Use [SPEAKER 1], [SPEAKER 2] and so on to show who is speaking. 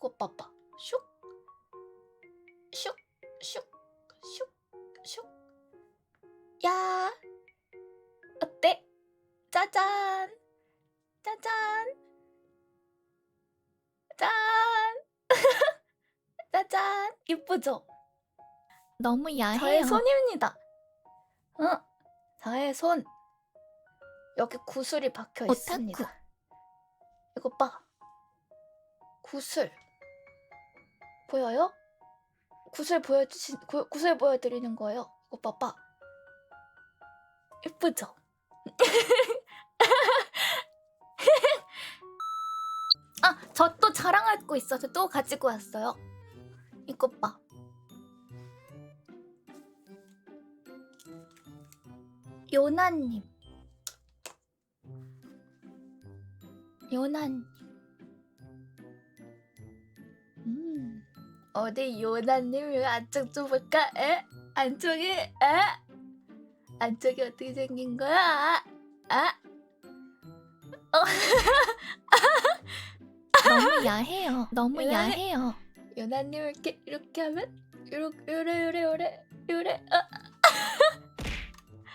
[SPEAKER 1] 이거 봐봐. 슉. 슉. 슉. 슉. 슉. 야. 어때? 짜잔. 짜잔. 짠. 짜잔. 이쁘죠?
[SPEAKER 2] 너무 야해요.
[SPEAKER 1] 저의 손입니다. 응. 저의 손. 여기 구슬이 박혀
[SPEAKER 2] 오타쿠.
[SPEAKER 1] 있습니다. 이거 봐. 구슬. 보여요? 구슬 보여주신 구, 구슬 보여드리는 거예요. 이거 봐봐. 예쁘죠? 아, 저 또 자랑할 거 있어서 또 가지고 왔어요. 이거 봐. 요나님. 요나님. 음. 어디 요나님 안쪽 좀 볼까? 에? 안쪽이? 에? 안쪽이 어떻게 생긴 거야? 아? 어?
[SPEAKER 2] 너무 야해요. 너무
[SPEAKER 1] 야해.
[SPEAKER 2] 야해요.
[SPEAKER 1] 요나님 이렇게 이렇게 하면 요렇게 요래 요래 요래 요래 아,